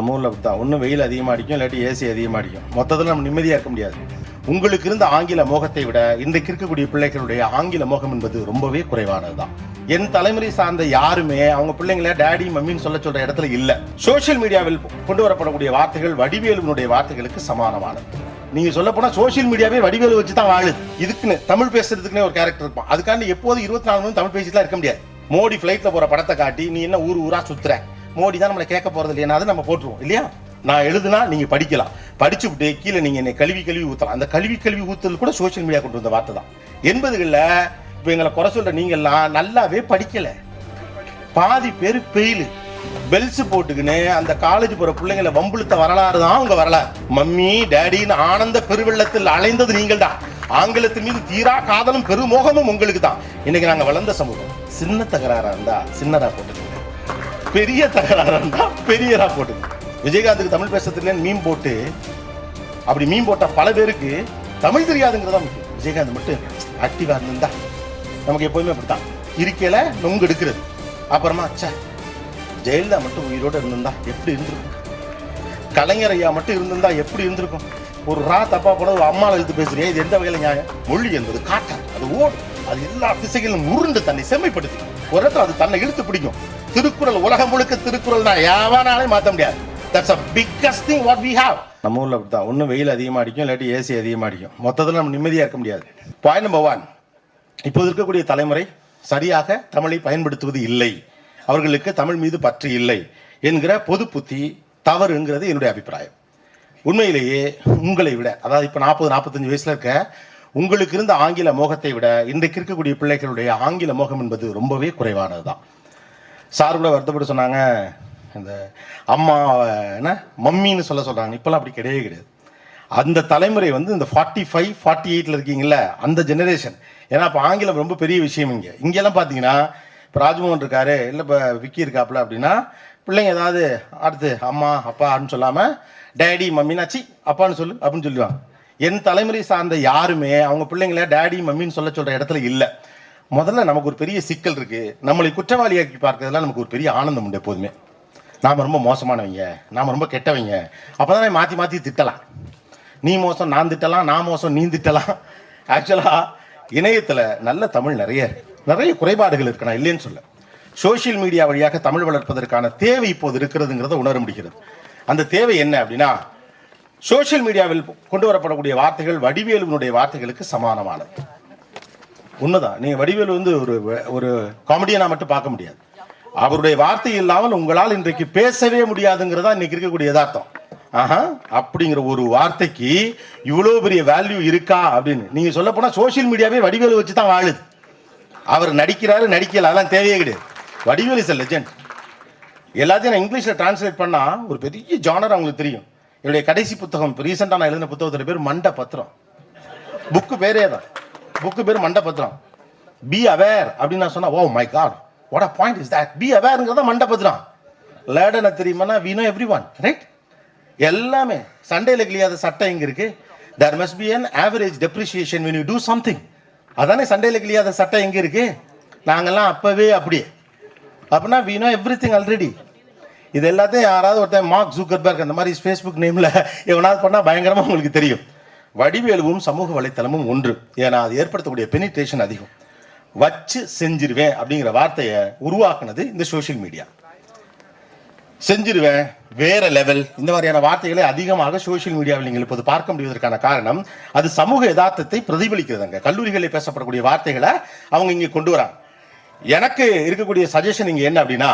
நம்ம ஊரில் தான். ஒன்றும் வெயில் அதிகமாக அடிக்கும் இல்லாட்டி ஏசி அதிகமாக அடிக்கும். மொத்தத்தில் நம்ம நிம்மதியாக இருக்க முடியாது. உங்களுக்கு இருந்த ஆங்கில மோகத்தை விட இன்றைக்கு இருக்கக்கூடிய பிள்ளைகளுடைய ஆங்கில மோகம் என்பது ரொம்பவே குறைவானது தான் என் தலைமுறை சார்ந்த யாருமே அவங்க பிள்ளைங்கள டேடி மம்மின்னு சொல்ல சொல்ற இடத்துல இல்ல. சோஷியல் மீடியாவில் கொண்டு வரப்படக்கூடிய வார்த்தைகள் வடிவேலுனுடைய வார்த்தைகளுக்கு சமானமானது. நீங்க சொல்ல போனா சோஷியல் மீடியாவே வடிவேலு வச்சு தான் வாழுது. இதுக்குன்னு தமிழ் பேசுறதுக்குன்னே ஒரு கேரக்டர் இருப்பான். அதுக்காண்டி எப்போது இருபத்தி நாலு மணி தமிழ் பேசிட்டு இருக்க முடியாது. மோடி ஃபிளைட்ல போற படத்தை காட்டி நீ என்ன ஊர் ஊரா சுத்துற? மோடி தான் நம்மளை கேட்க போறது இல்லையா? அதை நம்ம போட்டுருவோம் இல்லையா? நான் எழுதுனா நீங்க படிக்கலாம். படிச்சு விட்டு கீழே நீங்க என்னை கல்வி கல்வி ஊத்தலாம். அந்த கல்வி கல்வி ஊத்தல் கூட சோஷியல் மீடியா கொண்டு வந்த வார்த்தை தான். எண்பதுகளில் இப்போ எங்களை குறை சொல்ற நீங்கெல்லாம் நல்லாவே படிக்கல. பாதி பேர் பெயிலு பெல்ஸ் போட்டுக்கின்னு அந்த காலேஜ் போற பிள்ளைங்களை வம்புழுத்த வரலாறு தான் உங்க வரலாறு. மம்மி டேடின்னு ஆனந்த பெருவெள்ளத்தில் அலைந்தது நீங்கள் தான் ஆங்கிலத்தின் மீது தீரா காதலும் பெருமோகமும் உங்களுக்கு தான் இன்னைக்கு நாங்க வளர்ந்த சமூகம் சின்ன தகராறா இருந்தா சின்னதா போட்டுக்கோங்க. பெரிய தகராறா இருந்தா பெரியதா போட்டுக்கோங்க விஜயகாந்துக்கு தமிழ் பேசுறதுலேன்னு மீன் போட்டு அப்படி மீன் போட்டால் பல பேருக்கு தமிழ் தெரியாதுங்கிறதா முக்கியம். விஜயகாந்த் மட்டும் ஆக்டிவாக இருந்தா நமக்கு எப்போதுமே அப்படித்தான். இருக்கையில் நொங்கு எடுக்கிறது. அப்புறமா அச்சா ஜெயலலிதா மட்டும் உயிரோடு இருந்திருந்தா எப்படி இருந்திருக்கும்? கலைஞர் ஐயா மட்டும் இருந்திருந்தா எப்படி இருந்திருக்கும்? ஒரு ரா தப்பா போட ஒரு அம்மாவை எழுத்து பேசுறியே? இது எந்த வகையில் நியாயம்? மொழி என்பது காட்டா அது ஓடும். அது எல்லா திசைகளிலும் உருண்டு தன்னை செம்மைப்படுத்தி. ஒரு இடத்துல அது தன்னை இழுத்து பிடிக்கும். திருக்குறள் உலகம் முழுக்க திருக்குறள் தான். யாவனாலே மாற்ற முடியாது. That's a biggest thing what we have நம்ம ஊரில் அப்படி தான் ஒன்றும் வெயில் அதிகமாக அடிக்கும் இல்லாட்டி ஏசி அதிகமாக அடிக்கும். மொத்தத்தில் நம்ம நிம்மதியாக இருக்க முடியாது. பாயிண்ட் நம்பர் ஒன் இப்போது இருக்கக்கூடிய தலைமுறை சரியாக தமிழை பயன்படுத்துவது இல்லை. அவர்களுக்கு தமிழ் மீது பற்று இல்லை என்கிற பொது புத்தி தவறுங்கிறது என்னுடைய அபிப்பிராயம். உண்மையிலேயே உங்களை விட அதாவது இப்போ நாற்பது நாற்பத்தஞ்சு வயசுல இருக்க உங்களுக்கு இருந்த ஆங்கில மோகத்தை விட இன்றைக்கு இருக்கக்கூடிய பிள்ளைகளுடைய ஆங்கில மோகம் என்பது ரொம்பவே குறைவானது தான் சார் கூட வருத்தப்பட்டு சொன்னாங்க இந்த அம்மா என்ன மம்மின்னு சொல்ல சொல்கிறாங்க இப்போல்லாம் அப்படி கிடையவே கிடையாது. அந்த தலைமுறை வந்து இந்த ஃபார்ட்டி ஃபைவ் ஃபார்ட்டி எயிட்டில் இருக்கீங்கள அந்த ஜெனரேஷன் ஏன்னா இப்போ ஆங்கிலம் ரொம்ப பெரிய விஷயம் இங்கே. இங்கெல்லாம் பார்த்தீங்கன்னா இப்போ ராஜ்மோகன் இருக்காரு இல்லை இப்போ விக்கி இருக்காப்புல அப்படின்னா பிள்ளைங்க ஏதாவது அடுத்து அம்மா அப்பா அப்படின்னு சொல்லாமல் டேடி மம்மினாச்சி அப்பான்னு சொல்லு அப்படின்னு சொல்லுவாங்க என் தலைமுறை சார்ந்த யாருமே அவங்க பிள்ளைங்கள டேடி மம்மின்னு சொல்ல சொல்கிற இடத்துல இல்லை. முதல்ல நமக்கு ஒரு பெரிய சிக்கல் இருக்கு. நம்மளை குற்றவாளியாக்கி பார்க்கறதுல நமக்கு ஒரு பெரிய ஆனந்தம் உண்டு எப்போதுமே. நாம ரொம்ப மோசமானவங்க நாம ரொம்ப கெட்டவங்க. அப்பதான் மாத்தி மாத்தி திட்டலாம். நீ மோசம் நான் திட்டலாம் நான் மோசம் நீ திட்டலாம். ஆக்சுவலா இணையத்துல நல்ல தமிழ் நிறைய நிறைய குறைபாடுகள் இருக்கு நான் இல்லைன்னு சொல்ல சோஷியல் மீடியா வழியாக தமிழ் வளர்ப்பதற்கான தேவை இப்போது இருக்கிறதுங்கிறத உணர முடிகிறது. அந்த தேவை என்ன அப்படின்னா சோஷியல் மீடியாவில் கொண்டு வரப்படக்கூடிய வார்த்தைகள் வடிவேலுனுடைய வார்த்தைகளுக்கு சமானமானது. உண்மைதான். நீங்க வடிவேலு வந்து ஒரு ஒரு காமெடியனா மட்டும் பார்க்க முடியாது. அவருடைய வார்த்தை இல்லாமல் உங்களால் இன்றைக்கு பேசவே முடியாதுங்கிறதா இன்னைக்கு இருக்கக்கூடிய யதார்த்தம். ஆஹா அப்படிங்கிற ஒரு வார்த்தைக்கு இவ்வளவு பெரிய வேல்யூ இருக்கா அப்படின்னு. நீங்க சொல்ல போனா சோஷியல் மீடியாவே வடிவேலு வச்சு தான் வாழுது. அவர் நடிக்கிறாரு நடிக்கல அதெல்லாம் தேவையே கிடையாது. வடிவேலு இஸ் லெஜண்ட் எல்லாத்தையும் நான் இங்கிலீஷ்ல டிரான்ஸ்லேட் பண்ணா ஒரு பெரிய ஜானர் அவங்களுக்கு தெரியும். என்னுடைய கடைசி புத்தகம் இப்போ ரீசெண்டாக நான் எழுதின புத்தகத்தோட பேர் மண்ட பத்திரம் புக்கு பேரே தான் புக்கு பேர் மண்ட பத்திரம் பி அவேர் அப்படின்னு நான் சொன்னா ஓ my god what a point is that be அவேர்ங்கிறத மண்ட பத்திரம் லேடனை தெரியுமானா we know everyone right எல்லாமே சண்டேல கிளியாத சட்டை இங்கே இருக்கு. There must be an average depreciation when you do something அதானே சண்டேல கிளியாத சட்டை எங்கே இருக்கு. நாங்கெல்லாம் அப்பவே அப்படியே. அப்படின்னா we know everything already இது எல்லாத்தையும் யாராவது ஒருத்தன் மார்க் ஜூக்கர்பர்க் அந்த மாதிரி ஃபேஸ்புக் நேமில் எவனாவது பண்ணால் பயங்கரமாக உங்களுக்கு தெரியும். வடிவேலுவும் சமூக வலைத்தளமும் ஒன்று. ஏன்னா அது ஏற்படுத்தக்கூடிய பெனிட்ரேஷன் அதிகம். வச்சு செஞ்சிருவேன் அப்படிங்கிற வார்த்தையை உருவாக்குனது இந்த சோஷியல் மீடியா செஞ்சிருவேன் வேற லெவல் இந்த மாதிரியான வார்த்தைகளை அதிகமாக சோஷியல் மீடியாவில் நீங்கள் இப்போது பார்க்க முடிவதற்கான காரணம் அது சமூக யதார்த்தத்தை பிரதிபலிக்கிறதுங்க கல்லூரிகளில் பேசப்படக்கூடிய வார்த்தைகளை அவங்க இங்கே கொண்டு வராங்க. எனக்கு இருக்கக்கூடிய சஜஷன் இங்கே என்ன அப்படின்னா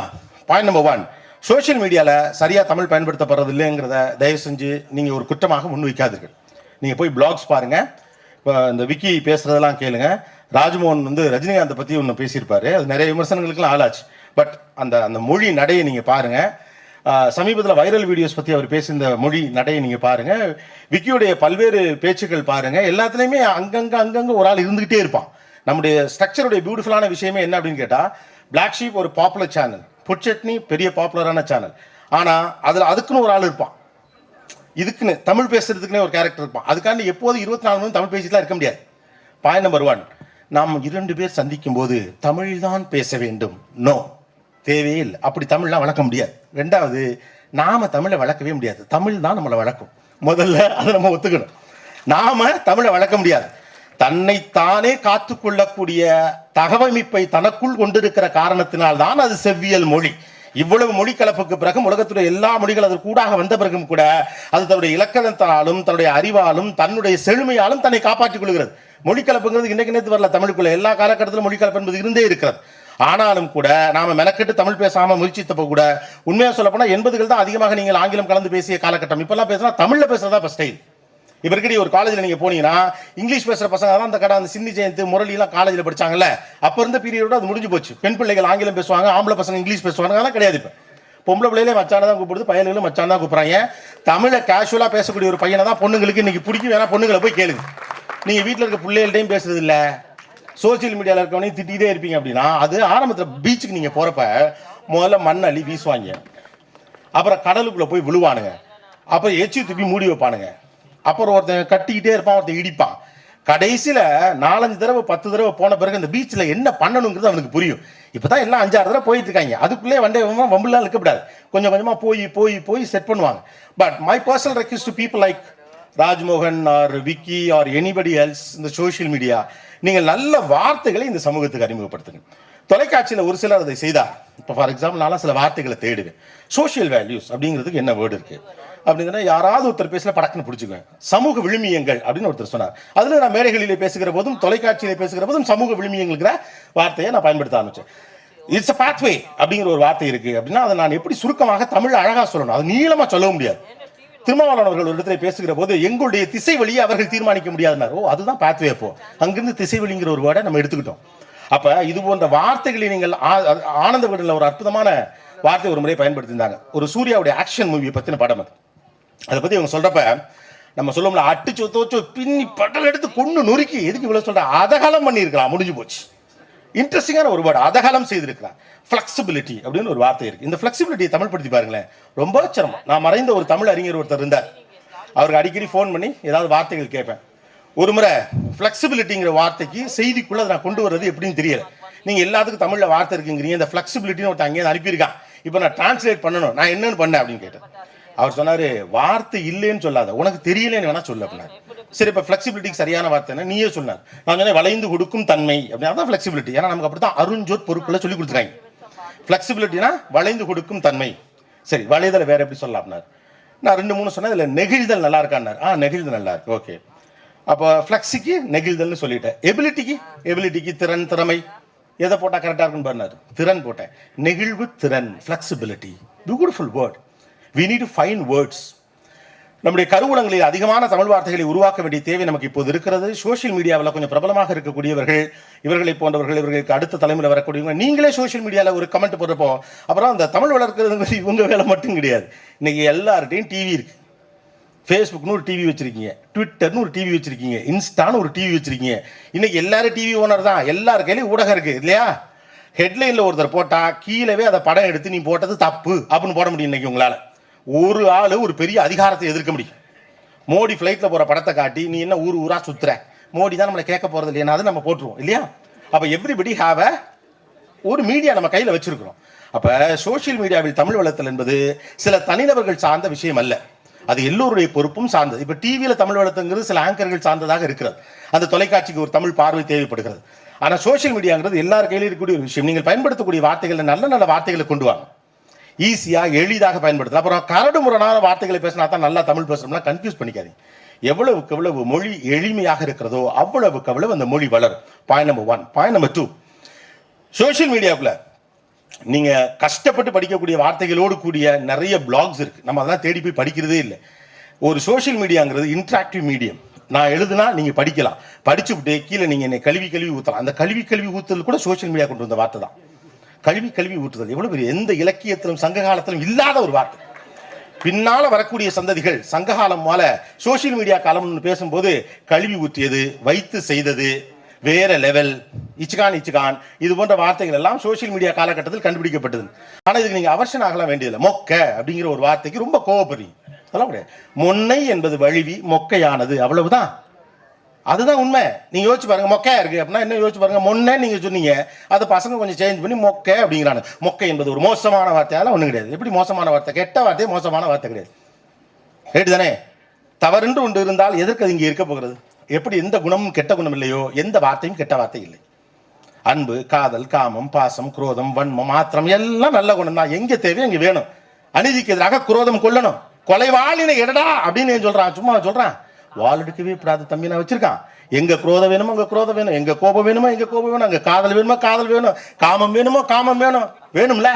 பாயிண்ட் நம்பர் ஒன் சோஷியல் மீடியாவில் சரியாக தமிழ் பயன்படுத்தப்படுறது இல்லைங்கிறத தயவு செஞ்சு நீங்கள் ஒரு குற்றமாக முன்வைக்காதீர்கள். நீங்கள் போய் பிளாக்ஸ் பாருங்கள் இப்போ இந்த விக்கி பேசுறதெல்லாம் கேளுங்க. ராஜ்மோகன் வந்து ரஜினிகாந்தை பற்றி ஒன்று பேசியிருப்பாரு. அது நிறைய விமர்சனங்களுக்குலாம் ஆளாச்சு. பட் அந்த அந்த மொழி நடையை நீங்கள் பாருங்கள் சமீபத்தில் வைரல் வீடியோஸ் பற்றி அவர் பேசியிருந்த மொழி நடையை நீங்கள் பாருங்கள் விக்கியுடைய பல்வேறு பேச்சுக்கள் பாருங்கள் எல்லாத்துலேயுமே அங்கங்கே அங்கங்கே ஒரு ஆள் இருந்துக்கிட்டே இருப்பான். நம்முடைய ஸ்ட்ரக்சருடைய பியூட்டிஃபுல்லான விஷயமே என்ன அப்படின்னு கேட்டால் பிளாக் ஷீப் ஒரு பாப்புலர் சேனல் புட்சட்னி பெரிய பாப்புலரான சேனல் ஆனால் அதில் அதுக்குன்னு ஒரு ஆள் இருப்பான். இதுக்குன்னு தமிழ் பேசுறதுக்குன்னே ஒரு கேரக்டர் இருப்பான். அதுக்காண்டி எப்போதும் இருபத்தி நாலு மணி தமிழ் பேசிட்டுலாம் இருக்க முடியாது. பாயிண்ட் நம்பர் ஒன் நாம் இரண்டு பேர் சந்திக்கும் போது தமிழ் தான் பேச வேண்டும். நோ தேவையே இல்லை. அப்படி தமிழ்லாம் வளர்க்க முடியாது. ரெண்டாவது நாம் தமிழை வளர்க்கவே முடியாது. தமிழ் தான் நம்மளை வளர்க்கும். முதல்ல அதை நம்ம ஒத்துக்கணும். நாம் தமிழை வளர்க்க முடியாது. தன்னைத்தானே காத்துக்கொள்ளக்கூடிய தகவமைப்பை தனக்குள் கொண்டிருக்கிற காரணத்தினால் தான் அது செவ்வியல் மொழி. இவ்வளவு மொழி கலப்புக்கு பிறகு உலகத்துடைய எல்லா மொழிகள் அதற்கு கூடாக வந்த பிறகும் கூட அது தன்னுடைய இலக்கணத்தாலும் தன்னுடைய அறிவாலும் தன்னுடைய செழுமையாலும் தன்னை காப்பாற்றிக் கொள்கிறது. மொழி கலப்புங்கிறது இன்னைக்கு நேற்று வரல தமிழுக்குள்ள எல்லா காலகட்டத்திலும் மொழி கலப்பு என்பது இருந்தே இருக்கிறது. ஆனாலும் கூட நாம மெனக்கெட்டு தமிழ் பேசாம முயற்சித்தப்ப கூட உண்மையாக சொல்ல போனா எண்பதுகள் தான் அதிகமாக நீங்கள் ஆங்கிலம் கலந்து பேசிய காலகட்டம். இப்பெல்லாம் பேசினா தமிழ்ல பேசுறதா இப்ப ஸ்டைல் இப்போ இருக்கடி ஒரு காலேஜில் நீங்கள் போனீங்கன்னா இங்கிலீஷ் பேசுகிற பசங்க தான் அந்த கடை அந்த சிந்தி ஜெயந்த் முரளிலாம் காலேஜில் படித்தாங்கல்ல அப்போ இருந்த பீரியடோட அது முடிஞ்சு போச்சு. பெண் பிள்ளைகள் ஆங்கிலம் பேசுவாங்க ஆம்பளை பசங்க இங்கிலீஷ் பேசுவாங்க அதெல்லாம் கிடையாது இப்போ. பொம்பளை பிள்ளைகளே மச்சான தான் கூப்பிடுது பையன்களும் மச்சான் தான் கூப்பிட்றாங்க. தமிழை கேஷுவலாக பேசக்கூடிய ஒரு பையனை தான் பொண்ணுங்களுக்கு இன்றைக்கி பிடிக்கும் வேணா பொண்ணுங்களை போய் கேளுங்க. நீங்கள் வீட்டில் இருக்க பிள்ளைகள்டையும் பேசுறது இல்லை. சோசியல் மீடியாவில் இருக்கவனையும் திட்டிகிட்டே இருப்பீங்க அப்படின்னா அது ஆரம்பத்தில் பீச்சுக்கு நீங்கள் போகிறப்ப முதல்ல மண் அள்ளி வீசுவாங்க. அப்புறம் கடலுக்குள்ளே போய் விழுவானுங்க. அப்புறம் எச்சி துப்பி மூடி வைப்பானுங்க. அப்புறம் ஒருத்தன் கட்டிக்கிட்டே இருப்பான் ஒருத்தன் இடிப்பான். கடைசியில நாலஞ்சு தடவை பத்து தடவை போன பிறகு அந்த பீச்சில் என்ன பண்ணணுங்கிறது அவனுக்கு புரியும். இப்பதான் எல்லாம் அஞ்சாறு தடவை போயிட்டு இருக்காங்க. அதுக்குள்ளே வண்டே வம்புலாம் இருக்கக்கூடாது கொஞ்சம் கொஞ்சமாக போய் போய் போய் செட் பண்ணுவாங்க. But my personal request to people like Rajmohan or Vicky or anybody else இந்த சோஷியல் மீடியா நீங்கள் நல்ல வார்த்தைகளை இந்த சமூகத்துக்கு அறிமுகப்படுத்துங்க. தொலைக்காட்சியில் ஒரு சிலர் அதை செய்தார். இப்போ ஃபார் எக்ஸாம்பிள் நான்லாம் சில வார்த்தைகளை தேடுவேன். சோஷியல் வேல்யூஸ் அப்படிங்கிறதுக்கு என்ன வேர்டு இருக்குது அப்படின்னா யாராவது ஒருத்தர் பேசல படக்குன்னு பிடிச்சிக்குவேன். சமூக விழுமியங்கள் அப்படின்னு ஒருத்தர் சொன்னார். அதில் நான் மேடைகளில் பேசுகிற போதும் தொலைக்காட்சியில் பேசுகிற போதும் சமூக விழுமியங்கிற வார்த்தையை நான் பயன்படுத்த ஆரம்பிச்சேன். இட்ஸ் அ பாத்வே அப்படிங்கிற ஒரு வார்த்தை இருக்கு. அப்படின்னா அதை நான் எப்படி சுருக்கமாக தமிழ் அழகாக சொல்லணும்? அது நீளமாக சொல்ல முடியாது. திருமாவளவன் அவர்கள் ஒரு இடத்துல பேசுகிற போது எங்களுடைய திசை வழியை அவர்கள் தீர்மானிக்க முடியாதுனார் ஓ அதுதான் பாத்வே அப்போ. அங்கிருந்து திசை வழிங்கிற ஒரு வேர்டை நம்ம எடுத்துக்கிட்டோம். அப்ப இது போன்ற வார்த்தைகளை நீங்கள் ஆ- ஆனந்த விடல ஒரு அற்புதமான வார்த்தை ஒரு முறை பயன்படுத்தியிருந்தாங்க. ஒரு சூர்யாவுடைய ஆக்ஷன் மூவியை பத்தின படம் அது. அதை பத்தி இவங்க சொல்றப்ப நம்ம சொல்லுவோம்ல அடிச்சு தோச்சு பின்னி பட்டல் எடுத்து கொண்டு நொறுக்கி எதுக்கு இவ்வளவு சொல்ற? அதகாலம் பண்ணியிருக்கலாம் முடிஞ்சு போச்சு. இன்ட்ரெஸ்டிங்கான ஒரு வேர்டு அதகாலம் செய்திருக்கிறார் ஃப்ளெக்சிபிலிட்டி அப்படின்னு ஒரு வார்த்தை இருக்கு. இந்த ஃப்ளெக்சிபிலிட்டியை தமிழ் படுத்தி பாருங்களேன். ரொம்ப சிரமம். நான் மறைந்த ஒரு தமிழ் அறிஞர் ஒருத்தர் இருந்தார். அவருக்கு அடிக்கடி ஃபோன் பண்ணி ஏதாவது வார்த்தைகள் கேட்பேன். ஒரு முறை ஃப்ளெக்சிபிலிட்டிங்கிற வார்த்தைக்கு செய்திக்குள்ள அதை நான் கொண்டு வர்றது எப்படின்னு தெரியல. நீங்க எல்லாத்துக்கும் தமிழ்ல வார்த்தை இருக்குங்கிறீங்க. இந்த ஃப்ளெக்சிபிலிட்டின்னு ஒருத்தர் அங்கேயே அனுப்பியிருக்கான். இப்போ நான் டிரான்ஸ்லேட் பண்ணணும். நான் என்னன்னு பண்ணேன் அப்படின்னு கேட்டேன். அவர் சொன்னாரு வார்த்தை இல்லைன்னு சொல்லாத. உனக்கு தெரியலன்னு வேணா சொல்ல அப்படின்னாரு. சரி இப்போ ஃபிளெக்சிபிலிட்டிக்கு சரியான வார்த்தை என்ன நீயே சொன்னார். நான் சொன்னேன் வளைந்து கொடுக்கும் தன்மை அப்படின்னா. தான் ஃபிளெக்சிபிலிட்டி ஏன்னா நமக்கு அப்படித்தான் அருஞ்சோத் பொருட்களை சொல்லி கொடுத்துருக்காங்க. ஃபிளெக்சிபிலிட்டினா வளைந்து கொடுக்கும் தன்மை சரி வளைதல் வேற எப்படி சொல்லலாம் அப்படின்னாரு. நான் ரெண்டு மூணு சொன்னேன் இதில் நெகிழ்தல் நல்லா இருக்கான்னாரு ஆ நெகிழ்தல் நல்லா இருக்கு. ஓகே. அப்போ ஃப்ளெக்ஸிக்கு நெகிழ்தல்னு சொல்லிட்டேன். எபிலிட்டிக்கு எபிலிட்டிக்கு திறன் திறமை. எதை போட்டால் கரெக்டாக இருக்குன்னு பாருனார் திறன் போட்டேன். நெகிழ்வு திறன் flexibility beautiful word we need to fine words நம்முடைய கருவூலங்களில் அதிகமான தமிழ் வார்த்தைகளை உருவாக்க வேண்டிய தேவை நமக்கு இப்போது இருக்கிறது. சோஷியல் மீடியாவில் கொஞ்சம் பிரபலமாக இருக்கக்கூடியவர்கள் இவர்களை போன்றவர்கள் இவர்களுக்கு அடுத்த தலைமுறை வரக்கூடியவங்க நீங்களே சோஷியல் மீடியாவில் ஒரு கமெண்ட் போடுறப்போ அப்புறம் அந்த தமிழ் வளர்க்கறது இவங்க வேலை மட்டும் கிடையாது. இன்னைக்கு எல்லார்ட்டையும் டிவி இருக்கு. ஃபேஸ்புக்னு ஒரு டிவி வச்சிருக்கீங்க. ட்விட்டர்னு ஒரு டிவி வச்சிருக்கீங்க. இன்ஸ்டான்னு ஒரு டிவி வச்சிருக்கீங்க. இன்னைக்கு எல்லாரும் டிவி ஓனர் தான். எல்லார் கையிலையும் ஊடகம் இருக்கு இல்லையா? ஹெட்லைனில் ஒருத்தர் போட்டால் கீழவே அதை படம் எடுத்து நீ போட்டது தப்பு அப்படின்னு போட முடியும் இன்னைக்கு உங்களால். ஒரு ஆள் ஒரு பெரிய அதிகாரத்தை எதிர்க்க முடியும். மோடி ஃப்ளைட்டில் போகிற படத்தை காட்டி நீ என்ன ஊர் ஊராக சுற்றுற மோடி தான் நம்மளை கேட்க போகிறது இல்லையா? அது நம்ம போட்டுருவோம் இல்லையா? அப்போ எவ்ரிபடி ஹாவ் அ ஒரு மீடியா நம்ம கையில் வச்சிருக்கிறோம். அப்போ சோஷியல் மீடியாவில் தமிழ் வளர்த்தல் என்பது சில தனிநபர்கள் சார்ந்த விஷயம் அல்ல. அது எல்லோருடைய பொறுப்பும் சார்ந்தது. இப்போ டிவியில் தமிழ் வளர்த்துங்கிறது சில ஆங்கர்கள் சார்ந்ததாக இருக்கிறது. அந்த தொலைக்காட்சிக்கு ஒரு தமிழ் பார்வை தேவைப்படுகிறது. ஆனால் சோஷியல் மீடியாங்கிறது எல்லார் கையிலும் இருக்கக்கூடிய ஒரு விஷயம். நீங்கள் பயன்படுத்தக்கூடிய வார்த்தைகளை நல்ல நல்ல வார்த்தைகளை கொண்டு வாங்க. ஈஸியாக எளிதாக பயன்படுத்தலாம். அப்புறம் கரடு முரணான வார்த்தைகளை பேசினா தான் நல்லா தமிழ் பேசணும்னா கன்ஃபியூஸ் பண்ணிக்காதீங்க. எவ்வளவுக்கு எவ்வளவு மொழி எளிமையாக இருக்கிறதோ அவ்வளவுக்கு அவ்வளவு அந்த மொழி வளரும். Point number one point number two social மீடியாவுக்குள்ள நீங்க கஷ்டப்பட்டு படிக்கக்கூடிய வார்த்தைகளோடு கூடிய நிறைய பிளாக்ஸ் இருக்கு. நம்ம அதெல்லாம் தேடி போய் படிக்கிறதே இல்லை. ஒரு சோஷியல் மீடியாங்கிறது இன்ட்ராக்டிவ் மீடியம் நான் எழுதுனா நீங்க படிக்கலாம். படிச்சுவிட்டு கீழே நீங்க என்னை கல்வி கல்வி ஊத்தலாம். அந்த கல்வி கல்வி ஊற்றுறது கூட சோஷியல் மீடியா கொண்டு வந்த வார்த்தை தான். கல்வி கல்வி ஊற்றுதல் எவ்வளவு பெரிய எந்த இலக்கியத்திலும் சங்க காலத்திலும் இல்லாத ஒரு வார்த்தை. பின்னால வரக்கூடிய சந்ததிகள் சங்ககாலம் போல சோஷியல் மீடியா காலம்னு பேசும்போது கல்வி ஊற்றியது வைத்து செய்தது வேற லெவல் இச்சுகான் இச்சுகான் இது போன்ற வார்த்தைகள் எல்லாம் சோஷியல் மீடியா காலகட்டத்தில் கண்டுபிடிக்கப்பட்டது. ஆனா இதுக்கு நீங்க அவர்ஷன் ஆகலாம் வேண்டியதில்லை. மொக்க அப்படிங்கிற ஒரு வார்த்தைக்கு ரொம்ப கோவப்படுறீங்க. சொல்ல முடியாது மொன்னை என்பது வழுவி மொக்கையானது. அவ்வளவுதான். அதுதான் உண்மை. நீங்க யோசிச்சு பாருங்க மொக்கையா இருக்கு அப்படின்னா என்ன யோசிச்சு பாருங்க? முன்னே நீங்க சொன்னீங்க. அதை பசங்க கொஞ்சம் சேஞ்ச் பண்ணி மொக்கை அப்படிங்கிறாங்க. மொக்கை என்பது ஒரு மோசமான வார்த்தையால ஒன்றும் கிடையாது. எப்படி மோசமான வார்த்தை? கெட்ட வார்த்தையே மோசமான வார்த்தை கிடையாது. ரைட்டு தானே தவறுன்று ஒன்று இருந்தால் எதற்கு அது இங்கே இருக்க போகிறது? எப்படி எந்த குணமும் கெட்ட குணம் இல்லையோ எந்த வார்த்தையும் கெட்ட வார்த்தை இல்லை. அன்பு காதல் காமம் பாசம் குரோதம் வன்மம் ஆத்திரம் எல்லாம் நல்ல குணம் தான் எங்க தேவையோ அங்க வேணும். அநீதிக்கு எதிராக குரோதம் கொல்லணும் கொலைவாளினை எடடா அப்படின்னு சொல்கிறான் சொல்றான்? சும்மா சொல்றான். வால் எடுக்கவே கூடாது தம்பி நான் வச்சிருக்கான். எங்க குரோதம் வேணுமோ அங்க குரோதம் வேணும். எங்க கோபம் வேணுமோ எங்க கோபம் வேணும். அங்க காதல் வேணுமோ காதல் வேணும். காமம் வேணுமோ காமம் வேணும். வேணும்ல?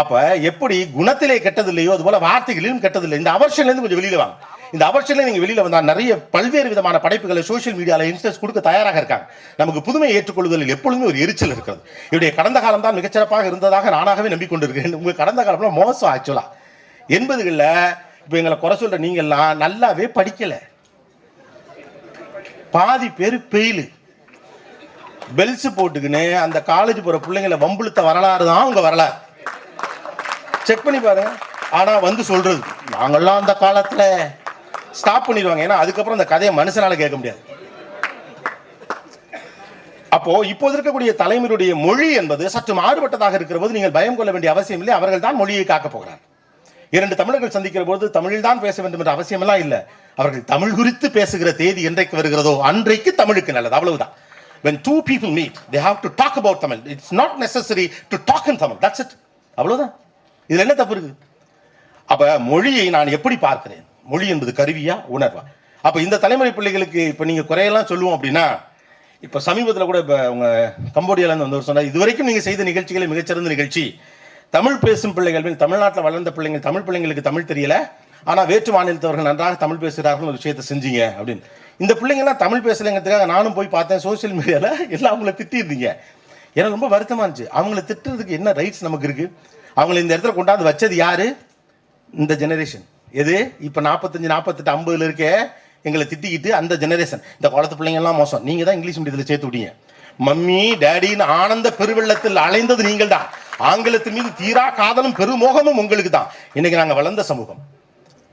அப்ப எப்படி குணத்திலே கெட்டது இல்லையோ அது போல வார்த்தைகளிலும் கெட்டது இல்லை இந்த அவர்ஷன்லேருந்து கொஞ்சம் வெளியில வாங்க. இந்த அவர்ஷன்ல நீங்க வெளியில வந்தா நிறைய பல்வேறு விதமான படைப்புகளை சோஷியல் மீடியால இன்ஸ்டன்ஸ் கொடுக்க தயாராக இருக்காங்க. நமக்கு புதுமை ஏற்றுக்கொள்வதில் எப்பொழுதுமே ஒரு எரிச்சல் இருக்கிறது. இவருடைய கடந்த காலம் தான் மிகச்சிறப்பாக இருந்ததாக நானாகவே நம்பிக்கொண்டிருக்கேன் உங்க கடந்த காலம்லாம் மோசம் ஆக்சுவலா எண்பதுகளில் இப்போ எங்களை குறை சொல்ற நீங்கள்லாம் நல்லாவே படிக்கலை. பாதி பேர் பெயிலு. பெல்ஸ் போட்டுக்கின்னு அந்த காலேஜ் போற பிள்ளைங்களை வம்புழுத்த வரலாறு தான் அவங்க வரலாறு. செக் பண்ணி பாருங்க. ஆனா வந்து சொல்றது நாங்கள்லாம் அந்த காலத்துல ஸ்டாப் பண்ணிடுவாங்க. ஏன்னா அதுக்கப்புறம் அந்த கதையை மனுஷனால கேட்க முடியாது. அப்போ இப்போது இருக்கக்கூடிய தலைமுறையுடைய மொழி என்பது சற்று மாறுபட்டதாக இருக்கிற போது நீங்கள் பயம் கொள்ள வேண்டிய அவசியம் இல்லை. அவர்கள் தான் மொழியை காக்க போகிறார் இரண்டு தமிழர்கள் சந்திக்கிற போது தமிழில் தான் பேச வேண்டும் என்ற அவசியமெல்லாம் இல்லை. அவர்கள் தமிழ் குறித்து பேசுகிற தேதி என்றைக்கு வருகிறதோ அன்றைக்கு தமிழுக்கு நல்லது. அவ்வளவுதான். When two people meet they have to talk about tamil. It's not necessary to talk in tamil. That's it. அவ்வளவுதான். இதுல என்ன தப்பு இருக்கு அப்ப மொழியை நான் எப்படி பார்க்கிறேன்? மொழி என்பது கருவியா? உணர்வா? அப்ப இந்த தலைமுறை பிள்ளைகளுக்கு இப்ப நீங்க குறையெல்லாம் சொல்லுவோம் அப்படின்னா இப்போ சமீபத்தில் கூட இப்போ உங்கள் கம்போடியாவிலேருந்து இருந்து சொன்னால் இது இதுவரைக்கும் நீங்கள் செய்த நிகழ்ச்சிகளை மிகச்சிறந்த நிகழ்ச்சி. தமிழ் பேசும் பிள்ளைகள் தமிழ்நாட்டில் வளர்ந்த பிள்ளைங்க தமிழ் பிள்ளைங்களுக்கு தமிழ் தெரியல. ஆனால் வேற்று மாநிலத்தவர்கள் நன்றாக தமிழ் பேசுகிறார்கள் ஒரு விஷயத்தை செஞ்சீங்க அப்படின்னு. இந்த பிள்ளைங்கலாம் தமிழ் பேசலைங்கிறதுக்காக நானும் போய் பார்த்தேன் சோஷியல் மீடியாவில் எல்லாம் அவங்கள திட்டிருந்தீங்க எனக்கு ரொம்ப வருத்தமாக இருந்துச்சு. அவங்கள திட்டுறதுக்கு என்ன ரைட்ஸ் நமக்கு இருக்குது அவங்கள இந்த இடத்துல கொண்டாந்து வச்சது யார்? இந்த ஜெனரேஷன் எது? இப்போ நாற்பத்தஞ்சு நாற்பத்தெட்டு ஐம்பதுல இருக்கே எங்களை திட்டிக்கிட்டு அந்த ஜெனரேஷன் இந்த குளத்து பிள்ளைங்கள்லாம் மோசம். நீங்கள் தான் இங்கிலீஷ் மீடியத்தில் சேர்த்து விட்டீங்க. மம்மி டேடின்னு ஆனந்த பெருவெள்ளத்தில் அலைந்தது நீங்கள் தான் ஆங்கிலத்தின் மீது தீரா காதலும் பெருமோகமும் உங்களுக்கு தான் இன்னைக்கு நாங்கள் வளர்ந்த சமூகம்.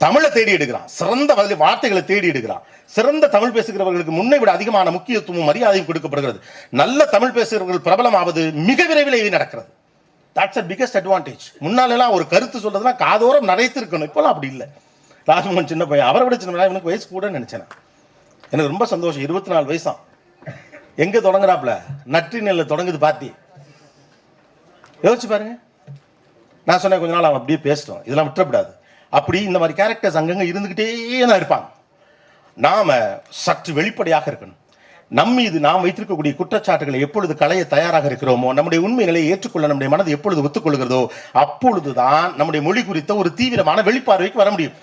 தமிழை தேடி எடுக்கிறான். சிறந்த வார்த்தைகளை தேடி எடுக்கிறான். சிறந்த தமிழ் பேசுகிறவர்களுக்கு முன்னை விட அதிகமான முக்கியத்துவம் மரியாதையும் கொடுக்கப்படுகிறது. நல்ல தமிழ் பேசுகிறவர்கள் பிரபலமாவது மிக விரைவில் இது நடக்கிறது. தட்ஸ் அ பிகஸ்ட் அட்வான்டேஜ் முன்னாலெல்லாம் ஒரு கருத்து சொல்றதுனா காதோரம் நிறைத்திருக்கணும் இப்போலாம் அப்படி இல்லை. ராஜ்மோகன் சின்ன பையன் அவரை விட சின்ன பையன் இவனுக்கு வயசு கூட நினைச்சேன் எனக்கு ரொம்ப சந்தோஷம். இருபத்தி நாலு வயசான் எங்க தொடங்குறாப்ல நற்றி நெல்ல தொடங்குது பாத்தி. யோசிச்சு பாருங்க. நான் சொன்னேன் கொஞ்ச நாள் அவன் அப்படியே பேசிட்டோம். இதெல்லாம் விட்டுறக்கூடாது. அப்படி இந்த மாதிரி கேரக்டர்ஸ் அங்கங்க இருந்துகிட்டே தான் இருப்பாங்க. நாம சற்று வெளிப்படையாக இருக்கணும். நம் மீது நாம் வைத்திருக்கக்கூடிய குற்றச்சாட்டுகளை எப்பொழுது களைய தயாராக இருக்கிறோமோ நம்முடைய உண்மைகளை ஏற்றுக்கொள்ள நம்முடைய மனது எப்பொழுது ஒத்துக்கொள்கிறதோ அப்பொழுதுதான் நம்முடைய மொழி குறித்த ஒரு தீவிரமான வெளிப்பார்வைக்கு வர முடியும்.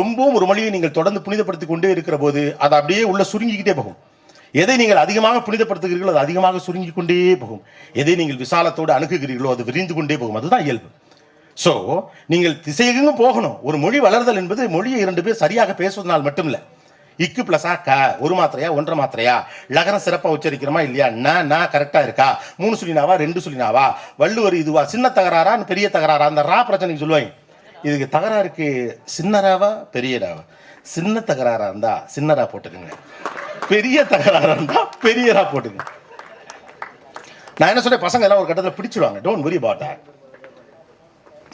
ரொம்பவும் ஒரு மொழியை நீங்கள் தொடர்ந்து புனிதப்படுத்திக் கொண்டே இருக்கிற போது அது அப்படியே உள்ள சுருங்கிக்கிட்டே போகும். எதை நீங்கள் அதிகமாக புனிதப்படுத்துகிறீர்களோ அது அதிகமாக சுருங்கிக் கொண்டே போகும். எதை நீங்கள் விசாலத்தோடு அணுகுகிறீர்களோ அது விரிந்து கொண்டே போகும். அதுதான் இயல்பு. ஸோ நீங்கள் திசையெங்கும் போகணும். ஒரு மொழி வளர்தல் என்பது மொழியை இரண்டு பேர் சரியாக பேசுவதனால் மட்டும் இல்லை இக்கு பிளஸா க ஒரு மாத்திரையா ஒன்றரை மாத்திரையா? லகரம் சிறப்பாக உச்சரிக்கிறோமா இல்லையா? நான் நான் கரெக்டாக இருக்கா? மூணு சொல்லினாவா ரெண்டு சொல்லினாவா வள்ளுவர் இதுவா? சின்ன தகராறா பெரிய தகராறா? அந்த ரா பிரச்சனைக்கு சொல்லுவாங்க. இதுக்கு தகராறுக்கு சின்னராவா பெரியராவா? சின்ன தகராறா இருந்தா சின்னரா போட்டுக்கோங்க. பெரிய தகராறா இருந்தா பெரியரா போட்டுங்க. நான் என்ன சொல்றேன் பசங்க எல்லாம் ஒரு கட்டத்தில் பிடிச்சிருவாங்க. டோன்ட் வரி அபவுட் தட்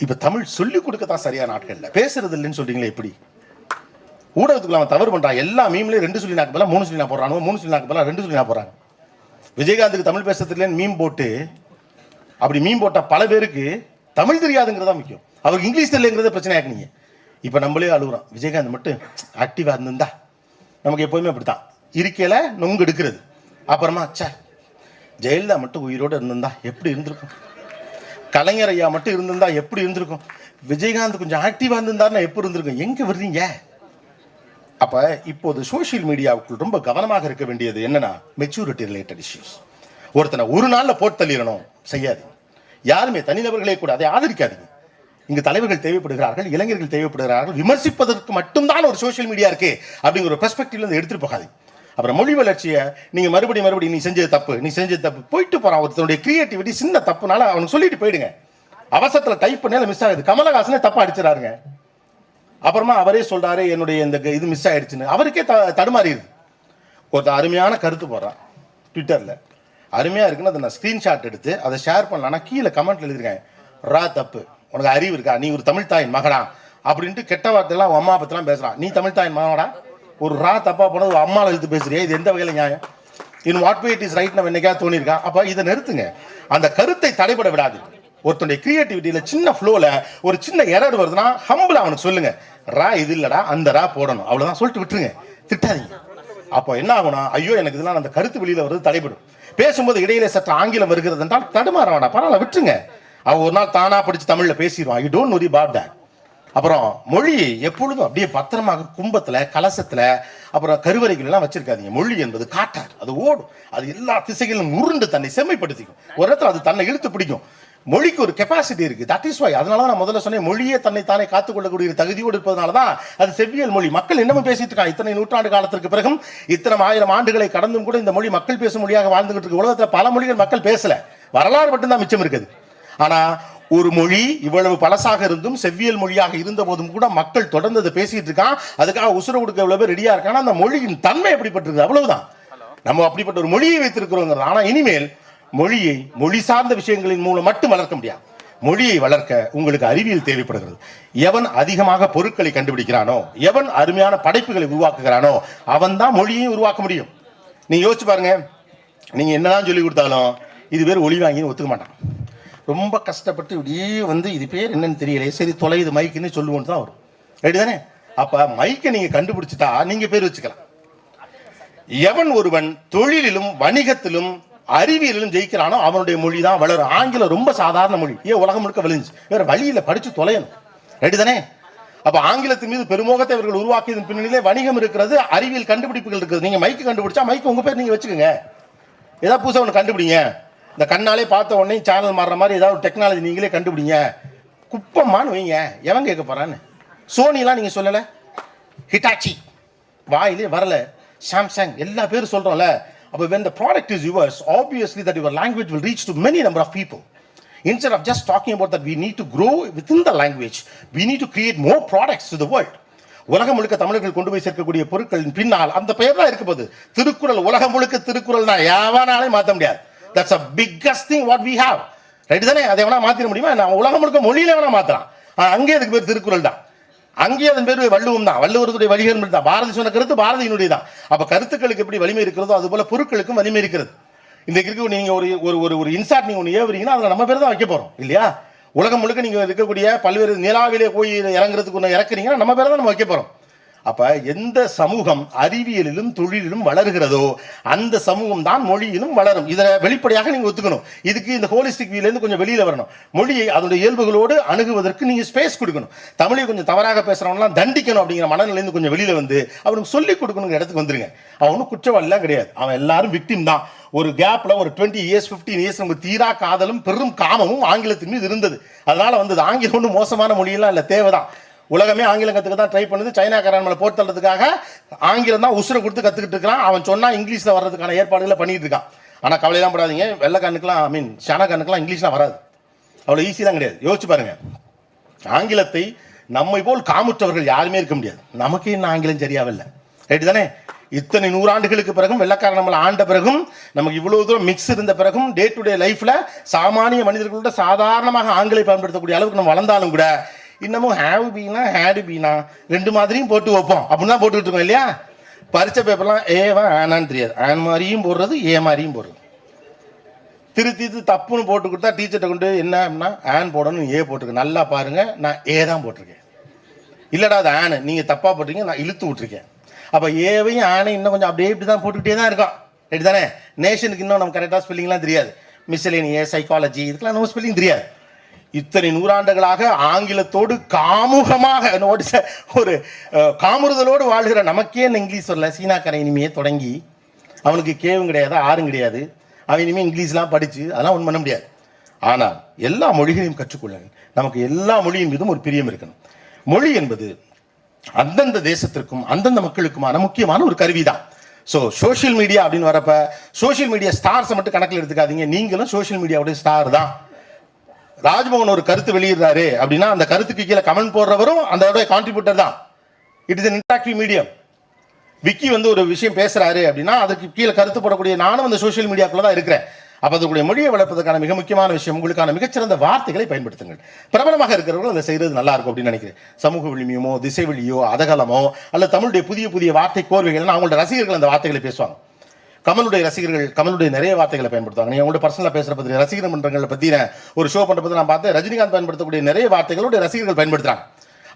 இப்ப தமிழ் சொல்லி கொடுக்க தான் சரியான ஆட்கள் இல்ல. பேசுறது இல்லைன்னு சொல்றீங்களே எப்படி? ஊடகத்துக்குள்ள அவன் தவறு பண்றான் எல்லா மீம்லயும் ரெண்டு சொல்லி நாக்கு பதிலாக மூணு சொல்லி நான் போடுறானோ மூணு சொல்லி நாக்கு பதிலாக ரெண்டு சொல்லி நான் போடுறாங்க விஜயகாந்துக்கு தமிழ் பேசுறதுல மீம் போட்டு? அப்படி மீன் போட்ட பல பேருக்கு தமிழ் தெரியாதுங்கிறதா முக்கியம். அவருக்கு இங்கிலீஷ் தெரியலங்கிறத பிரச்சனை ஆக்குனீங்க. இப்ப நம்மளே அழுகுறோம். விஜயகாந்த் மட்டும் ஆக்டிவாக இருந்திருந்தா நமக்கு எப்போதுமே அப்படித்தான். இருக்கையில் நொங்கு எடுக்கிறது. அப்புறமா சார் ஜெயலலிதா மட்டும் உயிரோட இருந்திருந்தா எப்படி இருந்திருக்கும்? கலைஞர் ஐயா மட்டும் இருந்திருந்தா எப்படி இருந்திருக்கும்? விஜயகாந்த் கொஞ்சம் ஆக்டிவாக இருந்திருந்தாருன்னா எப்படி இருந்திருக்கும்? எங்கே வர்றீங்க அப்போ இப்போது சோஷியல் மீடியாவுக்குள் ரொம்ப கவனமாக இருக்க வேண்டியது என்னன்னா மெச்சூரிட்டி ரிலேட்டட் இஷ்யூஸ் ஒருத்தனை ஒரு நாளில் போட்டு தள்ளிடணும். செய்யாது. யாருமே தனிநபர்களே கூட அதை ஆதரிக்காதீங்க. இங்கு தலைவர்கள் தேவைப்படுகிறார்கள் இளைஞர்கள் தேவைப்படுகிறார்கள். விமர்சிப்பதற்கு மட்டும்தான் ஒரு சோஷியல் மீடியா இருக்கு அப்படிங்கிற ஒரு பெர்ஸ்பெக்டிவ்ல இருந்து எடுத்துட்டு போகாதீங்க. அப்புறம் மொழி வளர்ச்சியை நீங்கள் மறுபடியும் மறுபடியும் நீ செஞ்சது தப்பு நீ செஞ்சது தப்பு. போயிட்டு போகிறான் ஒருத்தனுடைய கிரியேட்டிவிட்டி சின்ன தப்புனால அவனுக்கு சொல்லிட்டு போயிடுங்க. அவசரத்தில் டைப் பண்ணால மிஸ் ஆகுது. கமலஹாசனே தப்பாக அடிச்சிடாருங்க. அப்புறமா அவரே சொல்கிறாரு என்னுடைய இந்த இது மிஸ் ஆகிடுச்சுன்னு அவருக்கே த தடுமாறிடுது. ஒருத்தர் அருமையான கருத்து போடுறான் ட்விட்டரில் அருமையாக இருக்குன்னு அதை நான் ஸ்க்ரீன்ஷாட் எடுத்து அதை ஷேர் பண்ணலான்னா கீழே கமெண்ட் எழுதிருக்கேன் ரா தப்பு. உனக்கு அறிவு இருக்கா? நீ ஒரு தமிழ் தாயின் மகனா? அப்படின்ட்டு கெட்ட வார்த்தையெல்லாம் உன் அம்மா பற்றிலாம் பேசுகிறான் நீ தமிழ் தாயின் மகனா ஒரு ரா தப்பா போனது ஒரு அம்மாவை எழுத்து பேசுறியா? இது எந்த வகையில் நியாயம்? In what way it is right நம்ம என்னைக்கா தோணிருக்கா? அப்போ இதை நிறுத்துங்க. அந்த கருத்தை தடைபட விடாது. ஒருத்தனுடைய கிரியேட்டிவிட்டியில சின்ன ஃப்ளோல ஒரு சின்ன எரர் வருதுன்னா ஹம்பிள் அவனுக்கு சொல்லுங்க. ரா இது இல்லடா அந்த ரா போடணும். அவ்வளவுதான். சொல்லிட்டு விட்டுருங்க. திட்டாதீங்க. அப்போ என்ன ஆகும்னா ஐயோ எனக்கு இதெல்லாம் அந்த கருத்து வெளியில வருது தடைபடும். பேசும்போது இடையில சற்று ஆங்கிலம் வருகிறது என்றால் தடுமாற வேண்டாம் பரவாயில்ல விட்டுருங்க. அவன் ஒரு நாள் தானா படிச்சு தமிழ்ல பேசிடுவான். ஐ டோன்ட் நொரி பாட் தேட் அப்புறம் மொழி எப்பொழுதும் அப்படியே பத்திரமாக கும்பத்தில் கலசத்தில் அப்புறம் கருவறைகள் எல்லாம் வச்சிருக்காதீங்க. மொழி என்பது காட்டார் அது ஓடும். அது எல்லா திசைகளிலும் உருண்டு தன்னை செம்மைப்படுத்திக்கும். ஒரு இடத்துல அது தன்னை இழுத்து பிடிக்கும். மொழிக்கு ஒரு கெப்பாசிட்டி இருக்கு. தட் இஸ் வை அதனால தான் நான் முதல்ல சொன்னேன் மொழியே தன்னை தானே காத்துக்கொள்ளக்கூடிய ஒரு தகுதியோடு இருப்பதனால தான் அது செவ்வியல் மொழி. மக்கள் இன்னமும் பேசிட்டு இருக்காங்க. இத்தனை நூற்றாண்டு காலத்திற்கு பிறகும் இத்தனை ஆயிரம் ஆண்டுகளை கடந்தும் கூட இந்த மொழி மக்கள் பேசும் மொழியாக வாழ்ந்துகிட்டு இருக்கு. உலகத்தில் பல மொழிகள் மக்கள் பேசல. வரலாறு மட்டும்தான் மிச்சம் இருக்குது. ஆனா ஒரு மொழி இவ்வளவு பழசாக இருந்தும் செவ்வியல் மொழியாக இருந்த போதும் கூட மக்கள் தொடர்ந்து அதை பேசிட்டு இருக்கான். அதுக்காக உசுர கொடுக்க இவ்வளவு ரெடியா இருக்கான்? அந்த மொழியின் தன்மை எப்படிப்பட்டிருக்கு அவ்வளவுதான். நம்ம அப்படிப்பட்ட ஒரு மொழியை வைத்திருக்கிறோங்கிறது. ஆனா இனிமேல் மொழியை மொழி சார்ந்த விஷயங்களின் மூலம் மட்டும் வளர்க்க முடியாது. மொழியை வளர்க்க உங்களுக்கு அறிவியல் தேவைப்படுகிறது. எவன் அதிகமாக பொருட்களை கண்டுபிடிக்கிறானோ எவன் அருமையான படைப்புகளை உருவாக்குகிறானோ அவன் தான் மொழியையும் உருவாக்க முடியும். நீங்க யோசிச்சு பாருங்க. நீங்க என்னதான் சொல்லி கொடுத்தாலும் இது பேர் ஒளி வாங்கின்னு ஒத்துக்க மாட்டான். ரொம்ப கஷ்டப்பட்டு இப்படியே வந்து இது பேர் என்னன்னு தெரியலையே. சரி தொலை இது மைக்குன்னு சொல்லுவோன்னு தான் வரும். ரைட்டு தானே அப்போ மைக்கை நீங்கள் கண்டுபிடிச்சிட்டா நீங்கள் பேர் வச்சுக்கலாம். எவன் ஒருவன் தொழிலிலும் வணிகத்திலும் அறிவியலிலும் ஜெயிக்கிறானோ அவனுடைய மொழி தான் வளரும். ஆங்கிலம் ரொம்ப சாதாரண மொழி. ஏன் உலகம் முழுக்க விளைஞ்சு வேற வழியில் படித்து தொலையணும். ரைட்டு தானே அப்போ ஆங்கிலத்தின் மீது பெருமோகத்தை இவர்கள் உருவாக்கியதன் பின்னணியிலே வணிகம் இருக்கிறது அறிவியல் கண்டுபிடிப்புகள் இருக்குது நீங்கள் மைக்கு கண்டுபிடிச்சா மைக்கு உங்கள் பேர் நீங்கள் வச்சுக்கோங்க. ஏதாவது புதுசாக ஒன்று கண்டுபிடிங்க. இந்த கண்ணாலே பார்த்த உடனே சேனல் மாறுற மாதிரி ஏதாவது ஒரு டெக்னாலஜி நீங்களே கண்டுபிடிங்க. குப்பமான்னு வைங்க. எவன் கேட்க போறான்னு? சோனிலாம் நீங்க சொல்லலை? ஹிட்டாச்சி வாயிலே வரல. சாம்சங் எல்லா பேரும் சொல்றோம்ல. அப்போ when the product is yours obviously that your language will reach to many number of people instead of just talking about that we need to grow within the language we need to create more products to the world உலகம் முழுக்க தமிழர்கள் கொண்டு போய் சேர்க்கக்கூடிய பொருட்களின் பின்னால் அந்த பெயர் தான் இருக்க திருக்குறள் உலகம் முழுக்க திருக்குறள்னா தான் எவனாலே மாற்ற முடியாது. That's a biggest thing what we have right தானே? அதை வேணா மாத்திர முடியுமா? நான் உலகம் முழுக்க மொழியில வேணா மாத்தலாம்? அங்கே அதுக்கு பேர் திருக்குறள் தான். அங்கேயே அதன் பேர் வள்ளுவம் தான். வள்ளுவருடைய வழிகள் தான். பாரதி சொன்ன கருத்து பாரதியினுடைய தான். அப்ப கருத்துக்களுக்கு எப்படி வலிமை இருக்கிறதோ அது போல பொருட்களுக்கும் வலிமை இருக்கிறது. இந்த இருக்க நீங்க ஒரு ஒரு ஒரு ஒரு இன்சார்ட் நீங்க ஒன்று ஏவுறீங்கன்னா அதில் நம்ம பேர் தான் வைக்க போறோம். இல்லையா? உலகம் முழுக்க நீங்க இருக்கக்கூடிய பல்வேறு நிலாவிலே போய் இறங்குறதுக்கு ஒன்று இறக்குறீங்கன்னா நம்ம பேர் தான் நம்ம வைக்க போறோம். அப்ப எந்த சமூகம் அறிவியலிலும் தொழிலிலும் வளர்கிறதோ அந்த சமூகம் தான் மொழியிலும் வளரும். இதை வெளிப்படையாக நீங்க ஒத்துக்கணும். இதுக்கு இந்த ஹோலிஸ்டிக் இருந்து கொஞ்சம் வெளியில வரணும். மொழியை அதனுடைய இயல்புகளோடு அணுகுவதற்கு நீங்க ஸ்பேஸ் கொடுக்கணும். தமிழை கொஞ்சம் தவறாக பேசுறவங்களாம் தண்டிக்கணும் அப்படிங்கிற மனநிலையிலேருந்து கொஞ்சம் வெளியில வந்து அவனுக்கு சொல்லிக் கொடுக்கணுங்கிற இடத்துக்கு வந்துருங்க. ஒன்றும் குற்றவாளிலாம் கிடையாது. அவன் எல்லாரும் விக்டிம் தான். ஒரு கேப்ல ஒரு டுவெண்ட்டி இயர்ஸ் ஃபிஃப்டீன் இயர்ஸ் நமக்கு தீரா காதலும் பெரும் காமமும் ஆங்கிலத்தின் மீது இருந்தது. அதனால வந்தது ஆங்கிலம் ஒன்றும் மோசமான மொழியெல்லாம் இல்லை. தேவைதான். உலகமே ஆங்கிலம் கற்றுக்க தான் ட்ரை பண்ணுது. சைனாக்காரன் மேலே போர் தள்ளுறதுக்காக ஆங்கிலம் தான் உசுரை கொடுத்து கற்றுக்கிட்டு இருக்கிறான். அவன் சொன்னால் இங்கிலீஷில் வர்றதுக்கான ஏற்பாடுகளை பண்ணிட்டு இருக்கான். ஆனால் கவலையெல்லாம் படாதீங்க. வெள்ளைக்கானுக்கெல்லாம் ஐ மீன் கண்ணுக்கெலாம் இங்கிலீஷ்லாம் வராது. அவ்வளோ ஈஸிலாம் கிடையாது. யோசிச்சு பாருங்க. ஆங்கிலத்தை நம்மை போல் காமுற்றவர்கள் யாருமே இருக்க முடியாது. நமக்கு இன்னும் ஆங்கிலம் சரியாவில்லை ரைட்டு தானே இத்தனை நூறாண்டுகளுக்கு பிறகும் வெள்ளக்காரன் நம்மளை ஆண்ட பிறகும் நமக்கு இவ்வளோ தூரம் மிக்ஸ் இருந்த பிறகும் டே டு டே லைஃப்ல சாமானிய மனிதர்களோட சாதாரணமாக ஆங்கிலை பயன்படுத்தக்கூடிய அளவுக்கு நம்ம வளர்ந்தாலும் கூட இன்னமும் ஹேவ் பீனா ஹேடு பீனா ரெண்டு மாதிரியும் போட்டு வைப்போம். அப்படின்னு தான் போட்டுக்கிட்டு இருக்கோம் இல்லையா? பரிச்ச பேப்பர்லாம் ஏவா ஆனான்னு தெரியாது. ஆன் மாதிரியும் போடுறது ஏ மாதிரியும் போடுறது. திருத்தி இது தப்புன்னு போட்டு கொடுத்தா டீச்சர்கிட்ட கொண்டு என்ன அப்படின்னா ஆன் போடணும் ஏ போட்டிருக்கேன் நல்லா பாருங்க நான் ஏ தான் போட்டிருக்கேன். இல்லடா அது ஆனு நீங்க தப்பா போட்டிருக்கீங்க நான் இழுத்து விட்டுருக்கேன். அப்ப ஏவையும் ஆனை இன்னும் கொஞ்சம் அப்படியே இப்படி தான் போட்டுக்கிட்டே தான் இருக்கான் ரைட் தானே நேஷனுக்கு இன்னும் நம்ம கரெக்டாக ஸ்பெல்லிங்லாம் தெரியாது. மிஸ்லேனிய சைக்காலஜி இதுக்கெல்லாம் நம்ம ஸ்பெல்லிங் தெரியாது. இத்தனை நூறாண்டுகளாக ஆங்கிலத்தோடு காமுகமாக ஒரு காமுறுதலோடு வாழ்கிற நமக்கே இந்த இங்கிலீஷ் சொல்ல சீனாக்காரன் இனிமையே தொடங்கி அவனுக்கு கேவும் கிடையாது ஆறும் கிடையாது. அவன் இனிமேல் இங்கிலீஷ்லாம் படித்து அதெல்லாம் ஒன்றும் பண்ண முடியாது. ஆனால் எல்லா மொழிகளையும் கற்றுக்கொள்ளுங்கள் நமக்கு எல்லா மொழியின் மீதும் ஒரு பிரியம் இருக்கணும். மொழி என்பது அந்தந்த தேசத்திற்கும் அந்தந்த மக்களுக்குமான முக்கியமான ஒரு கருவி தான் ஸோ சோஷியல் மீடியா அப்படின்னு வரப்ப சோஷியல் மீடியா ஸ்டார்ஸை மட்டும் கணக்கில் எடுத்துக்காதீங்க. நீங்களும் சோஷியல் மீடியாவுடைய ஸ்டார் தான். ராஜ்மோகன் ஒரு கருத்து வெளியிடுறாரு அப்படின்னா அந்த கருத்துக்கு கீழே கமெண்ட் போடுறவரும் அந்த கான்ட்ரிபியூட்டர் தான். It is interactive medium wiki வந்து ஒரு விஷயம் பேசுறாரு அப்படின்னா அதுக்கு கீழே கருத்து போடக்கூடிய நானும் அந்த சோஷியல் மீடியாக்குள்ள தான் இருக்கிறேன். அப்போ அதனுடைய மொழியை வளர்ப்பதற்கான மிக முக்கியமான விஷயம் உங்களுக்கான மிகச்சிறந்த வார்த்தைகளை பயன்படுத்துங்கள். பிரபலமாக இருக்கிறவர்கள் அதை செய்யறது நல்லா இருக்கும் அப்படின்னு நினைக்கிறேன். சமூக விளிமியமோ திசை வழியோ அதகலமோ அல்ல தமிழுடைய புதிய புதிய வார்த்தை கோர்வைகள் அவங்களோட ரசிகர்கள் அந்த வார்த்தைகளை பேசுவாங்க. கமலுடைய ரசிகர்கள் கமலுடைய நிறைய வார்த்தைகளை பயன்படுத்துவாங்க. நீங்க உங்களோட பர்சனலா பேசுற பத்தி ரசிகர் மன்றங்களை பத்தின ஒரு ஷோ பண்ற பத்தி நான் பார்த்தேன். ரஜினிகாந்த் பயன்படுத்தக்கூடிய நிறைய வார்த்தைகளுடைய ரசிகர்கள் பயன்படுத்துறாங்க.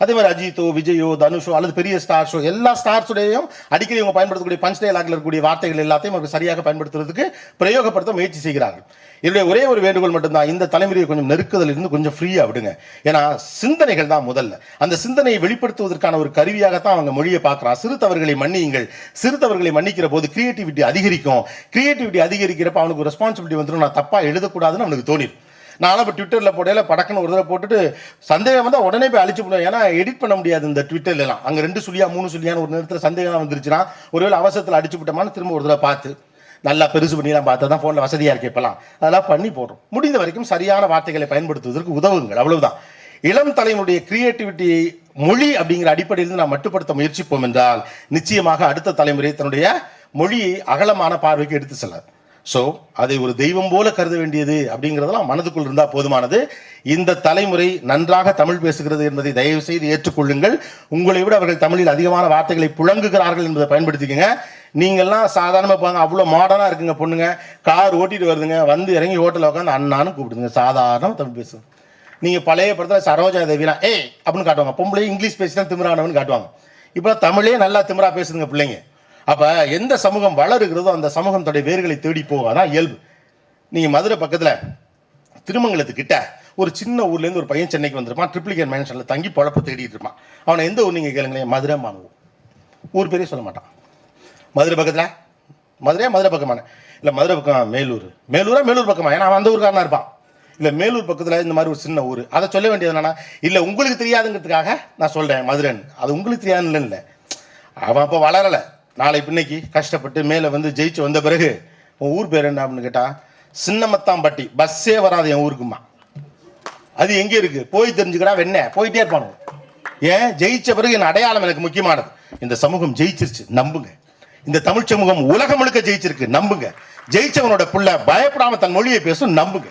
அதே மாதிரி அஜித்தோ விஜயோ தனுஷோ அல்லது பெரிய ஸ்டார்ஸோ எல்லா ஸ்டார்ஸுடையும் அடிக்கடி அவங்க பயன்படுத்தக்கூடிய பஞ்ச் டயலாக்ல இருக்கக்கூடிய வார்த்தைகள் எல்லாத்தையும் அவர்கள் சரியாக பயன்படுத்துறதுக்கு பிரயோகப்படுத்த முயற்சி செய்கிறார்கள். என்னுடைய ஒரே ஒரு வேண்டுகோள் மட்டும்தான் இந்த தலைமுறையை கொஞ்சம் நெருக்குதல் இருந்து கொஞ்சம் ஃப்ரீயாக விடுங்க. ஏன்னா சிந்தனைகள் தான் முதல்ல. அந்த சிந்தனையை வெளிப்படுத்துவதற்கான ஒரு கருவியாகத்தான் அவங்க மொழியை பார்க்குறான். சிறுத்தவர்களை மன்னியுங்கள். சிறுத்தவர்களை மன்னிக்கிற போது கிரியேட்டிவிட்டி அதிகரிக்கும். கிரியேட்டிவிட்டி அதிகரிக்கிறப்ப அவனுக்கு ரெஸ்பான்சிபிலிட்டி வந்துடும். நான் தப்பாக எழுதக்கூடாதுன்னு அவனுக்கு தோணிடும். நானும் இப்போ ட்விட்டரில் போடையில படக்குன்னு ஒரு தடவை போட்டுட்டு சந்தேகம் வந்தால் உடனே போய் அழிச்சு போடுவேன். ஏன்னா எடிட் பண்ண முடியாது இந்த ட்விட்டர்லாம் அங்கே ரெண்டு சுழியா மூணு சுழியான்னு ஒரு நேரத்தில் சந்தேகம் வந்துருச்சுன்னா ஒருவேளை அவசரத்தில் அடிச்சு விட்டோமான்னு திரும்ப ஒரு தடவை பார்த்து நல்லா பெருசு பண்ணிலாம் பார்த்தா தான் ஃபோனில் வசதியாக இருக்கு இப்போலாம் அதெல்லாம் பண்ணி போடுறோம். முடிந்த வரைக்கும் சரியான வார்த்தைகளை பயன்படுத்துவதற்கு உதவுங்கள். அவ்வளவுதான். இளம் தலைமுடைய கிரியேட்டிவிட்டியை மொழி அப்படிங்கிற அடிப்படையில் நாம் மட்டுப்படுத்த முயற்சிப்போம் என்றால் நிச்சயமாக அடுத்த தலைமுறை தன்னுடைய மொழியை அகலமான பார்வைக்கு எடுத்து செல்ல ஸோ அதை ஒரு தெய்வம் போல கருத வேண்டியது அப்படிங்கிறதெல்லாம் மனதுக்குள் இருந்தால் போதுமானது. இந்த தலைமுறை நன்றாக தமிழ் பேசுகிறது என்பதை தயவு செய்து ஏற்றுக்கொள்ளுங்கள். உங்களை விட அவர்கள் தமிழில் அதிகமான வார்த்தைகளை புழங்குகிறார்கள் என்பதை பயன்படுத்திக்கங்க. நீங்கள்லாம் சாதாரணமாக பாருங்க அவ்வளோ மாடர்னாக இருக்குங்க பொண்ணுங்க. கார் ஓட்டிட்டு வருதுங்க வந்து இறங்கி ஹோட்டலில் உட்காந்து அண்ணான்னு கூப்பிடுங்க சாதாரண தமிழ் பேசுங்க நீங்கள் பழைய படத்தில் சரோஜா தேவிலாம் ஏ அப்படின்னு காட்டுவாங்க. பொம்பளை இங்கிலீஷ் பேசினா திமிரானவன்னு காட்டுவாங்க. இப்போ தமிழே நல்லா திமிரா பேசுதுங்க பிள்ளைங்க. அப்போ எந்த சமூகம் வளருகிறதோ அந்த சமூகம் வேர்களை தேடி போகும். அதான் இயல்பு. நீங்கள் மதுரை பக்கத்தில் திருமங்கலத்துக்கிட்ட ஒரு சின்ன ஊர்லேருந்து ஒரு பையன் சென்னைக்கு வந்திருப்பான். ட்ரிப்ளிகேட் மேன்ஷனில் தங்கி பொழப்பு தேடிட்டு இருப்பான். அவனை எந்த ஊர் நீங்கள் கேளுங்களேன்? மதுரை மாங்குவோம் ஊர். பேரே சொல்ல மாட்டான். மதுரை பக்கத்தில்? மதுரையா? மதுரை பக்கமான? இல்லை மதுரை பக்கம் மேலூர். மேலூரா? மேலூர் பக்கமா? ஏன்னா அவன் அந்த ஊருக்காரனா இருப்பான். இல்லை மேலூர் பக்கத்தில் இந்த மாதிரி ஒரு சின்ன ஊர். அதை சொல்ல வேண்டியது என்னன்னா இல்லை உங்களுக்கு தெரியாதுங்கிறதுக்காக நான் சொல்கிறேன் மதுரைன்னு. அது உங்களுக்கு தெரியாதுன்னு இல்லை. அவன் அப்போ வளரலை. நாளை பின்னைக்கு கஷ்டப்பட்டு மேலே வந்து ஜெயிச்சு வந்த பிறகு உன் ஊர் பேர் என்ன அப்படின்னு கேட்டா சின்னமத்தாம்பட்டி. பஸ்ஸே வராது என் ஊருக்குமா அது எங்கே இருக்கு? போய் தெரிஞ்சுக்கடா வெண்ண. போயிட்டே இருப்பானு. ஏன்? ஜெயிச்ச பிறகு என் அடையாளம் எனக்கு முக்கியமானது. இந்த சமூகம் ஜெயிச்சிருச்சு. நம்புங்க. இந்த தமிழ் சமூகம் உலகம் முழுக்க ஜெயிச்சிருக்கு. நம்புங்க. ஜெயிச்சவனோட புள்ள பயப்படாம தன் மொழியை பேசும். நம்புங்க.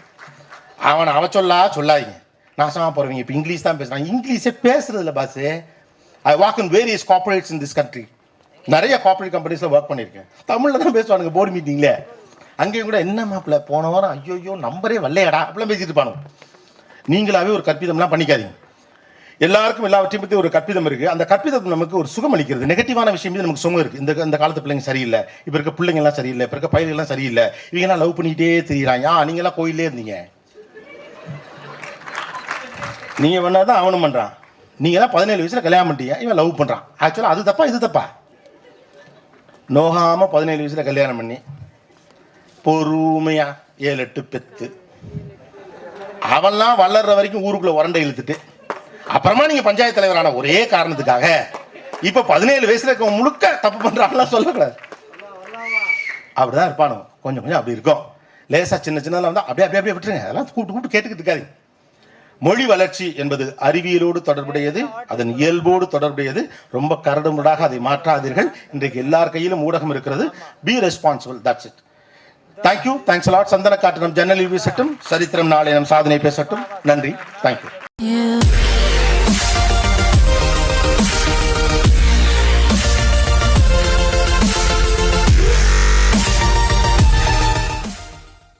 அவனை அவ சொல்லா சொல்லாதீங்க. நாசமா போறவங்க. இப்போ இங்கிலீஷ் தான் பேசுறான் இங்கிலீஷே பேசுறது இல்லை I walk in various corporates in this country நிறைய கார்பரேட் கம்பெனிஸில் ஒர்க் பண்ணியிருக்கேன். தமிழில் தான் பேசுவானுங்க போர்டு மீட்டிங்கில் அங்கேயும் கூட என்ன மாப்பிள்ள போன வாரம் ஐயோ நம்பரே வரலையடா அப்படிலாம் பேசிட்டு இருப்பானுங்க. நீங்களாவே ஒரு கற்பிதம்லாம் பண்ணிக்காதீங்க. எல்லாருக்கும் எல்லாவற்றையும் பற்றி ஒரு கற்பிதம் இருக்குது அந்த கற்பிதம் நமக்கு ஒரு சுகம் அளிக்கிறது. நெகட்டிவான விஷயம் மீது நமக்கு சுகம் இருக்குது இந்த இந்த காலத்து பிள்ளைங்க சரியில்லை. இப்போ இருக்க பிள்ளைங்கெல்லாம் சரியில்லை. இப்போ இருக்க பயிர்கள்லாம் சரியில்லை. இவங்கெல்லாம் லவ் பண்ணிக்கிட்டே தெரியுறாங்க. ஆ நீங்களாம் கோயிலே இருந்தீங்க. நீங்கள் நீங்க பண்ணாதான் அவனும் பண்ணுறான் நீங்கள் எல்லாம் பதினேழு வயசுல கல்யாணம் பண்ணிட்டீங்க இவன் லவ் பண்ணுறான் ஆக்சுவலாக அது தப்பா இது தப்பா? நோகாமல் பதினேழு வயசில் கல்யாணம் பண்ணி பொறுமையாக ஏழு எட்டு பெத்து. அவன்லாம் வளர்ற வரைக்கும் ஊருக்குள்ளே உரண்டை இழுத்துட்டு அப்புறமா நீங்கள் பஞ்சாயத்து தலைவரான ஒரே காரணத்துக்காக இப்போ பதினேழு வயசில் இருக்க முழுக்க தப்பு பண்றான்லாம் சொல்லக்கூடாது. அப்படிதான் இருப்பானோ கொஞ்சம் கொஞ்சம் அப்படி இருக்கும். லேசா சின்ன சின்னதெல்லாம் வந்து அப்படியே அப்படியே அப்படியே விட்டுருங்க. அதெல்லாம் கூப்பிட்டு கூப்பிட்டு கேட்டுக்கிட்டு இருக்காதீங்க. மொழி வளர்ச்சி என்பது அறிவியலோடு தொடர்புடையது அதன் இயல்போடு தொடர்புடையது. ரொம்ப கரடுமுரடாக அதை மாற்றாதீர்கள். இன்றைக்கு எல்லார் கையிலும் ஊடகம் இருக்கிறது. Be responsible that's it thank you thanks lot சந்தன காட்டு நம் ஜன்னலில் வீசட்டும். சரித்திரம் நாளை நம் சாதனை பேசட்டும். நன்றி. தேங்க்யூ